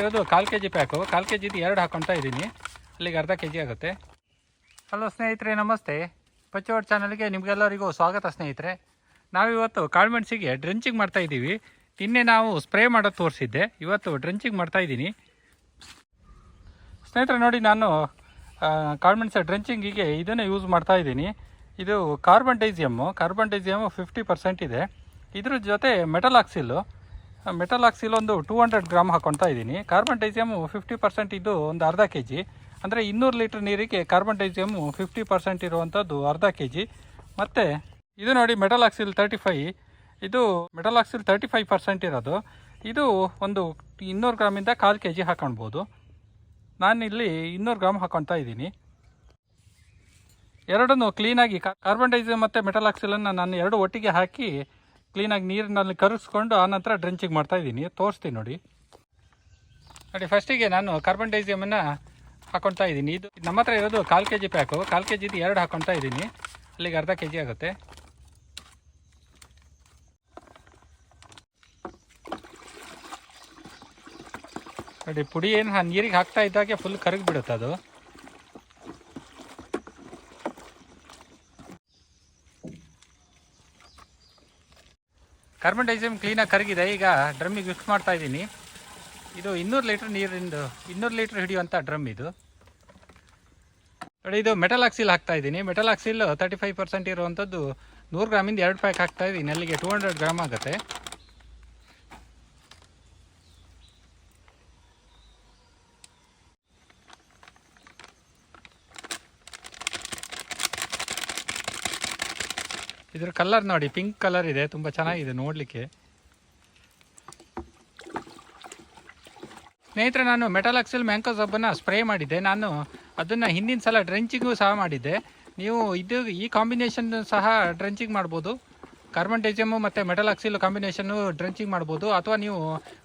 ಇರೋದು ಕಾಲು K G pack. ಕಾಲು ಕೆ ಜಿದು ಎರಡು ಹಾಕೊತಾ ಇದ್ದೀನಿ. ಅಲ್ಲಿಗೆ ಅರ್ಧ ಕೆ ಜಿ ಆಗುತ್ತೆ. ಹಲೋ ಸ್ನೇಹಿತರೆ, ನಮಸ್ತೆ. ಪಚ್ಚವಾಡ್ ಚಾನಲ್ಗೆ ನಿಮಗೆಲ್ಲರಿಗೂ ಸ್ವಾಗತ ಸ್ನೇಹಿತರೆ. ನಾವಿವತ್ತು ಕಾಳುಮೆಣಸಿಗೆ ಡ್ರೆಂಚಿಂಗ್ ಮಾಡ್ತಾ ಇದ್ದೀವಿ. ನಿನ್ನೆ ನಾವು ಸ್ಪ್ರೇ ಮಾಡೋದು ತೋರಿಸಿದ್ದೆ. ಇವತ್ತು ಡ್ರೆಂಚಿಂಗ್ ಮಾಡ್ತಾ ಇದ್ದೀನಿ. ಸ್ನೇಹಿತರೆ, ನೋಡಿ ನಾನು ಕಾಳುಮೆಣಸ ಡ್ರೆಂಚಿಂಗಿಗೆ ಇದನ್ನೇ ಯೂಸ್ ಮಾಡ್ತಾ ಇದ್ದೀನಿ. ಇದು carbendazim carbendazim fifty percent ಇದೆ. ಇದ್ರ ಜೊತೆ ಮೆಟಲ್ ಆಕ್ಸಿಲ್ಲು ಮೆಟಲ್ ಆಕ್ಸಿಲ್ ಒಂದು ಟೂ ಹಂಡ್ರೆಡ್ ಗ್ರಾಮ್ ಹಾಕೊತಾ ಇದ್ದೀನಿ. ಕಾರ್ಬನ್ ಡೈಸಿಯಮ್ ಫಿಫ್ಟಿ ಪರ್ಸೆಂಟ್ ಇದ್ದು ಒಂದು ಅರ್ಧ ಕೆ ಜಿ ಅಂದರೆ ಇನ್ನೂರು ಲೀಟ್ರ್ ನೀರಿಗೆ ಕಾರ್ಬನ್ ಡೈಸಿಯಮ್ಮು ಫಿಫ್ಟಿ ಪರ್ಸೆಂಟ್ ಇರುವಂಥದ್ದು ಅರ್ಧ ಕೆ ಜಿ ಮತ್ತು ಇದು ನೋಡಿ ಮೆಟಲ್ ಆಕ್ಸಿಲ್ ತರ್ಟಿ ಫೈ ಇದು metalaxyl thirty five percent ಇರೋದು. ಇದು ಒಂದು ಇನ್ನೂರು ಗ್ರಾಮಿಂದ ಕಾಲು ಕೆ ಜಿ ಹಾಕೊಳ್ಬೋದು. ನಾನಿಲ್ಲಿ ಇನ್ನೂರು ಗ್ರಾಮ್ ಹಾಕೊತಾ ಇದ್ದೀನಿ. ಎರಡನ್ನು ಕ್ಲೀನಾಗಿ ಕಾರ್ಬನ್ ಡೈಸಿಯಮ್ ಮತ್ತು ಮೆಟಲ್ ಆಕ್ಸಿಲನ್ನು ನಾನು ಎರಡು ಒಟ್ಟಿಗೆ ಹಾಕಿ ಕ್ಲೀನಾಗಿ ನೀರಿನಲ್ಲಿ ಕರಗಿಸ್ಕೊಂಡು ಆನಂತರ ಡ್ರೆಂಚಿಂಗ್ ಮಾಡ್ತಾ ಇದ್ದೀನಿ. ತೋರಿಸ್ತೀನಿ ನೋಡಿ. ನೋಡಿ ಫಸ್ಟಿಗೆ ನಾನು ಕಾರ್ಬನ್ ಡೈಸಿಯಮನ್ನು ಹಾಕೊಳ್ತಾ ಇದ್ದೀನಿ. ಇದು ನಮ್ಮ ಹತ್ರ ಇರೋದು ಕಾಲು ಕೆ ಜಿ ಪ್ಯಾಕು ಕಾಲು ಕೆ ಜಿದು ಎರಡು ಹಾಕೊಳ್ತಾ ಇದ್ದೀನಿ. ಅಲ್ಲಿಗೆ ಅರ್ಧ ಕೆ ಜಿ ಆಗುತ್ತೆ. ನೋಡಿ, ಪುಡಿ ಏನು ನೀರಿಗೆ ಹಾಕ್ತಾ ಇದ್ದಾಗೆ ಫುಲ್ ಕರಗಿಬಿಡುತ್ತೆ ಅದು. ಕಾರ್ಬನ್ ಡೈಸಿಯಮ್ ಕ್ಲೀನಾಗಿ ಕರಗಿದೆ. ಈಗ ಡ್ರಮ್ಮಿಗೆ ಮಿಕ್ಸ್ ಮಾಡ್ತಾ ಇದ್ದೀನಿ. ಇದು ಇನ್ನೂರು ಲೀಟ್ರ್ ನೀರಿಂದು, ಇನ್ನೂರು ಲೀಟ್ರ್ ಹಿಡಿಯುವಂಥ ಡ್ರಮ್ ಇದು. ನೋಡಿ, ಇದು ಮೆಟಲ್ ಆಕ್ಸಿಲ್ ಹಾಕ್ತಾ ಇದ್ದೀನಿ. Metalaxyl thirty five percent ಇರುವಂಥದ್ದು ನೂರು ಗ್ರಾಮಿಂದ ಎರಡು ಪ್ಯಾಕ್ ಹಾಕ್ತಾ ಇದ್ದೀನಿ. ಅಲ್ಲಿಗೆ ಟೂ ಹಂಡ್ರೆಡ್ ಗ್ರಾಮ್ ಆಗುತ್ತೆ. ಇದ್ರ ಕಲರ್ ನೋಡಿ ಪಿಂಕ್ ಕಲರ್ ಇದೆ, ತುಂಬ ಚೆನ್ನಾಗಿದೆ ನೋಡಲಿಕ್ಕೆ. ಸ್ನೇಹಿತರೆ, ನಾನು ಮೆಟಲ್ ಆಕ್ಸಿಲ್ ಮ್ಯಾಂಕೋ ಸಬ್ಬನ್ನು ಸ್ಪ್ರೇ ಮಾಡಿದ್ದೆ. ನಾನು ಅದನ್ನು ಹಿಂದಿನ ಸಲ ಡ್ರೆಂಚಿಗೂ ಸಹ ಮಾಡಿದ್ದೆ. ನೀವು ಇದು, ಈ ಕಾಂಬಿನೇಷನ್ ಸಹ ಡ್ರೆಂಚಿಂಗ್ ಮಾಡ್ಬೋದು. ಕಾರ್ಬನ್ ಡೈಸಿಯಮು ಮತ್ತು ಮೆಟಲ್ ಆಕ್ಸಿಲ್ ಕಾಂಬಿನೇಷನ್ನು ಡ್ರೆಂಚಿಂಗ್ ಮಾಡ್ಬೋದು. ಅಥವಾ ನೀವು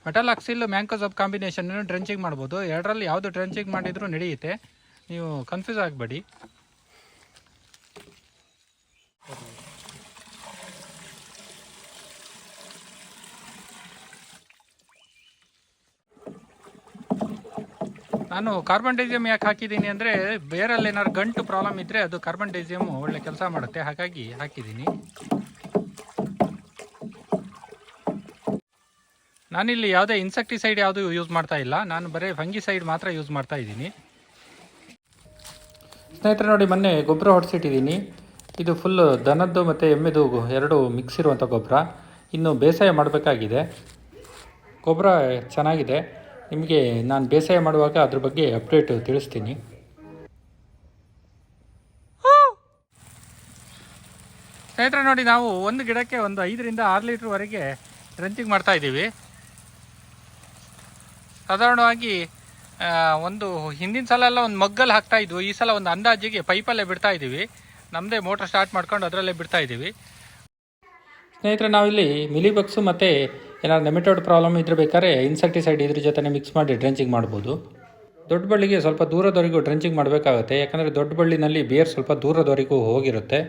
metalaxyl mancozeb combination drenching ಮಾಡ್ಬೋದು. ಎರಡರಲ್ಲಿ ಯಾವುದು ಡ್ರೆಂಚಿಂಗ್ ಮಾಡಿದರೂ ನಡೆಯುತ್ತೆ. ನೀವು ಕನ್ಫ್ಯೂಸ್ ಆಗಬೇಡಿ. ನಾನು ಕಾರ್ಬನ್ ಡೈಸಿಯಮ್ ಯಾಕೆ ಹಾಕಿದ್ದೀನಿ ಅಂದರೆ ಬೇರಲ್ಲಿ ಏನಾದ್ರು ಗಂಟು ಪ್ರಾಬ್ಲಮ್ ಇದ್ದರೆ ಅದು ಕಾರ್ಬನ್ ಡೈಸಿಯಮ್ ಒಳ್ಳೆ ಕೆಲಸ ಮಾಡುತ್ತೆ. ಹಾಗಾಗಿ ಹಾಕಿದ್ದೀನಿ. ನಾನಿಲ್ಲಿ ಯಾವುದೇ ಇನ್ಸೆಕ್ಟಿಸೈಡ್ ಯಾವುದು ಯೂಸ್ ಮಾಡ್ತಾ ಇಲ್ಲ. ನಾನು ಬರೀ ಫಂಗಿಸೈಡ್ ಮಾತ್ರ ಯೂಸ್ ಮಾಡ್ತಾ ಇದ್ದೀನಿ. ಸ್ನೇಹಿತರೆ, ನೋಡಿ ಮೊನ್ನೆ ಗೊಬ್ಬರ ಹೊಡೆಸಿಟ್ಟಿದ್ದೀನಿ. ಇದು ಫುಲ್ಲು ದನದ್ದು ಮತ್ತು ಎಮ್ಮೆದು ಎರಡು ಮಿಕ್ಸ್ ಇರುವಂಥ ಗೊಬ್ಬರ. ಇನ್ನು ಬೇಸಾಯ ಮಾಡಬೇಕಾಗಿದೆ. ಗೊಬ್ಬರ ಚೆನ್ನಾಗಿದೆ. ನಿಮಗೆ ನಾನು ಬೇಸಾಯ ಮಾಡುವಾಗ ಅದ್ರ ಬಗ್ಗೆ ಅಪ್ಡೇಟ್ ತಿಳಿಸ್ತೀನಿ. ಸ್ನೇಹಿತರೆ ನೋಡಿ ನಾವು ಒಂದು ಗಿಡಕ್ಕೆ ಒಂದು ಐದರಿಂದ ಆರು ಲೀಟ್ರ್ವರೆಗೆ ಡ್ರೆಂಚಿಂಗ್ ಮಾಡ್ತಾ ಇದ್ದೀವಿ. ಸಾಧಾರಣವಾಗಿ ಒಂದು ಹಿಂದಿನ ಸಲ ಎಲ್ಲ ಒಂದು ಮಗ್ಗಲ್ಲಿ ಹಾಕ್ತಾ ಇದ್ವು ಈ ಸಲ ಒಂದು ಅಂದಾಜಿಗೆ ಪೈಪಲ್ಲೇ ಬಿಡ್ತಾ ಇದ್ದೀವಿ. ನಮ್ಮದೇ ಮೋಟ್ರ್ ಸ್ಟಾರ್ಟ್ ಮಾಡ್ಕೊಂಡು ಅದರಲ್ಲೇ ಬಿಡ್ತಾ ಇದ್ದೀವಿ. ಸ್ನೇಹಿತರೆ ನಾವಿಲ್ಲಿ ಮಿಲಿಬಗ್ಸು ಮತ್ತು ಏನಾದ್ರು ನೆಮೆಟೋಡ್ ಪ್ರಾಬ್ಲಮ್ ಇದ್ರೆ ಬೇಕಾದ್ರೆ ಇನ್ಸೆಕ್ಟಿಸೈಡ್ ಇದ್ರ ಜೊತೆ ಮಿಕ್ಸ್ ಮಾಡಿ ಡ್ರೆಂಚಿಂಗ್ ಮಾಡ್ಬೋದು. ದೊಡ್ಡ ಬಳ್ಳಿಗೆ ಸ್ವಲ್ಪ ದೂರದವರೆಗೂ ಡ್ರೆಂಚಿಂಗ್ ಮಾಡಬೇಕಾಗುತ್ತೆ, ಯಾಕಂದರೆ ದೊಡ್ಡ ಬಳ್ಳಿನಲ್ಲಿ ಬೇರ್ ಸ್ವಲ್ಪ ದೂರದವರೆಗೂ ಹೋಗಿರುತ್ತೆ.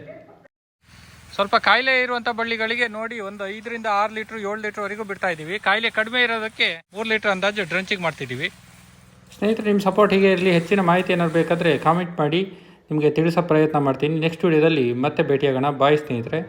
ಸ್ವಲ್ಪ ಕಾಯಿಲೆ ಇರುವಂಥ ಬಳ್ಳಿಗಳಿಗೆ ನೋಡಿ, ಒಂದು ಐದರಿಂದ ಆರು ಲೀಟ್ರ್, ಏಳು ಲೀಟ್ರ್ವರೆಗೂ ಬಿಡ್ತಾ ಇದ್ದೀವಿ. ಕಾಯಿಲೆ ಕಡಿಮೆ ಇರೋದಕ್ಕೆ ಮೂರು ಲೀಟ್ರ್ ಅಂದಾಜು ಡ್ರೆಂಚಿಂಗ್ ಮಾಡ್ತಿದ್ದೀವಿ. ಸ್ನೇಹಿತರೆ, ನಿಮ್ಮ ಸಪೋರ್ಟ್ ಹೀಗೆ ಇರಲಿ. ಹೆಚ್ಚಿನ ಮಾಹಿತಿ ಏನಾದ್ರು ಬೇಕಾದರೆ ಕಾಮೆಂಟ್ ಮಾಡಿ. ನಿಮಗೆ ತಿಳಿಸೋ ಪ್ರಯತ್ನ ಮಾಡ್ತೀನಿ. ನೆಕ್ಸ್ಟ್ ವಿಡಿಯೋದಲ್ಲಿ ಮತ್ತೆ ಭೇಟಿಯಾಗೋಣ. ಬಾಯ್ ಸ್ನೇಹಿತರೆ.